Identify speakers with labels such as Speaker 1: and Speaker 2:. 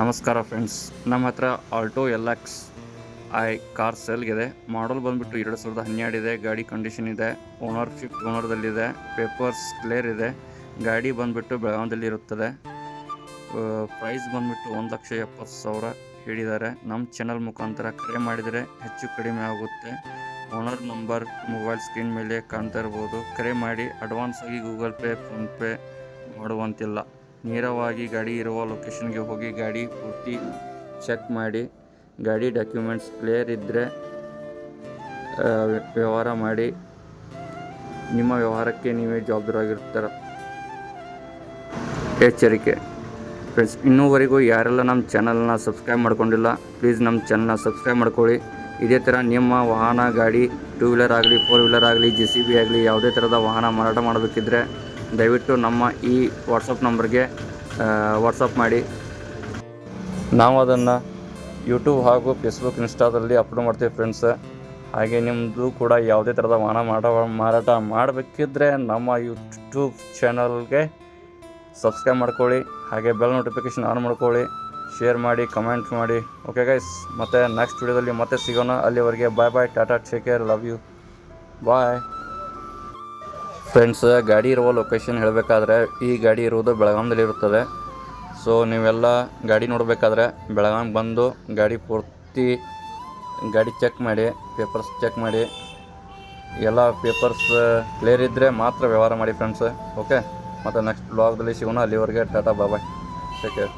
Speaker 1: ನಮಸ್ಕಾರ ಫ್ರೆಂಡ್ಸ್ ನಮ್ಮ ಹತ್ರ Alto L X I car ಸೆಲ್ಗಿದೆ model ಬಂದ್ಬಿಟ್ಟು ಎರಡು ಸಾವಿರದ ಹನ್ನೆರಡು ಇದೆ. ಗಾಡಿ ಕಂಡೀಷನ್ ಇದೆ. ಓನರ್ ಫಿಫ್ತ್ ಓನರ್ದಲ್ಲಿದೆ ಪೇಪರ್ಸ್ ಕ್ಲಿಯರ್ ಇದೆ. ಗಾಡಿ ಬಂದುಬಿಟ್ಟು ಬೆಳಗಾವದಲ್ಲಿ ಇರುತ್ತದೆ. ಪ್ರೈಸ್ ಬಂದುಬಿಟ್ಟು ಒಂದು ಲಕ್ಷ ಎಪ್ಪತ್ತು ಸಾವಿರ ಹೇಳಿದ್ದಾರೆ. ನಮ್ಮ ಚಾನಲ್ ಮುಖಾಂತರ ಕರೆ ಮಾಡಿದರೆ ಹೆಚ್ಚು ಕಡಿಮೆ ಆಗುತ್ತೆ. ಓನರ್ ನಂಬರ್ ಮೊಬೈಲ್ ಸ್ಕ್ರೀನ್ ಮೇಲೆ ಕಾಣ್ತಾ ಇರ್ಬೋದು. ಕರೆ ಮಾಡಿ ಅಡ್ವಾನ್ಸ್ ಆಗಿ ಗೂಗಲ್ ಪೇ ಫೋನ್ಪೇ ಮಾಡುವಂತಿಲ್ಲ. ನೇರವಾಗಿ ಗಾಡಿ ಇರುವ ಲೊಕೇಶನ್ಗೆ ಹೋಗಿ ಗಾಡಿ ಪೂರ್ತಿ ಚೆಕ್ ಮಾಡಿ, ಗಾಡಿ ಡಾಕ್ಯುಮೆಂಟ್ಸ್ ಕ್ಲಿಯರ್ ಇದ್ದರೆ ವ್ಯವಹಾರ ಮಾಡಿ. ನಿಮ್ಮ ವ್ಯವಹಾರಕ್ಕೆ ನೀವೇ ಜವಾಬ್ದಾರಾಗಿರ್ತಾರ. ಎಚ್ಚರಿಕೆ. ಫ್ರೆಂಡ್ಸ್ ಇನ್ನೂವರೆಗೂ ಯಾರೆಲ್ಲ ನಮ್ಮ ಚಾನಲ್ನ ಸಬ್ಸ್ಕ್ರೈಬ್ ಮಾಡ್ಕೊಂಡಿಲ್ಲ ಪ್ಲೀಸ್ ನಮ್ಮ ಚಾನಲ್ನ ಸಬ್ಸ್ಕ್ರೈಬ್ ಮಾಡ್ಕೊಳ್ಳಿ. ಇದೇ ಥರ ನಿಮ್ಮ ವಾಹನ, ಗಾಡಿ ಟೂ ವೀಲರ್ ಆಗಲಿ ಫೋರ್ ವೀಲರ್ ಆಗಲಿ ಜೆ ಸಿ ಬಿ ಆಗಲಿ, ಯಾವುದೇ ಥರದ ವಾಹನ ಮಾರಾಟ ಮಾಡಬೇಕಿದ್ರೆ ದಯವಿಟ್ಟು ನಮ್ಮ ಈ ವಾಟ್ಸಪ್ ನಂಬರ್ಗೆ ವಾಟ್ಸಪ್ ಮಾಡಿ. ನಾವು ಅದನ್ನು ಯೂಟ್ಯೂಬ್ ಹಾಗೂ ಫೇಸ್ಬುಕ್, ಇನ್ಸ್ಟಾದಲ್ಲಿ ಅಪ್ಲೋಡ್ ಮಾಡ್ತೀವಿ ಫ್ರೆಂಡ್ಸ್. ಹಾಗೆ ನಿಮ್ಮದು ಕೂಡ ಯಾವುದೇ ಥರದ ವಾಹನ ಮಾಡ, ಮಾರಾಟ ಮಾಡಬೇಕಿದ್ರೆ ನಮ್ಮ ಯೂಟ್ಯೂಬ್ ಚಾನಲ್ಗೆ ಸಬ್ಸ್ಕ್ರೈಬ್ ಮಾಡ್ಕೊಳ್ಳಿ, ಹಾಗೆ ಬೆಲ್ ನೋಟಿಫಿಕೇಷನ್ ಆನ್ ಮಾಡ್ಕೊಳ್ಳಿ. ಶೇರ್ ಮಾಡಿ, ಕಮೆಂಟ್ ಮಾಡಿ. ಓಕೆ ಗೈಸ್ ಮತ್ತು ನೆಕ್ಸ್ಟ್ ವಿಡಿಯೋದಲ್ಲಿ ಮತ್ತೆ ಸಿಗೋಣ. ಅಲ್ಲಿವರೆಗೆ bye bye tata take care love you bye friends ಗಾಡಿ ಇರುವ ಲೊಕೇಶನ್ ಹೇಳಬೇಕಾದ್ರೆ ಈ ಗಾಡಿ ಇರುವುದು ಬೆಳಗಾಂದಲ್ಲಿ ಇರುತ್ತದೆ. ಸೊ ನೀವೆಲ್ಲ ಗಾಡಿ ನೋಡಬೇಕಾದ್ರೆ ಬೆಳಗಾಂ ಬಂದು ಗಾಡಿ ಪೂರ್ತಿ ಗಾಡಿ ಚೆಕ್ ಮಾಡಿ ಪೇಪರ್ಸ್ ಚೆಕ್ ಮಾಡಿ. ಎಲ್ಲ ಪೇಪರ್ಸ್ ಕ್ಲಿಯರ್ ಇದ್ದರೆ ಮಾತ್ರ ವ್ಯವಹಾರ ಮಾಡಿ ಫ್ರೆಂಡ್ಸ್ ಓಕೆ ಮತ್ತು ನೆಕ್ಸ್ಟ್ ಬ್ಲಾಗ್ದಲ್ಲಿ ಸಿಗೋಣ. ಅಲ್ಲಿವರೆಗೆ ಟಾಟಾ ಬಾಬಾಯ್ ಟೇಕ್ ಕೇರ್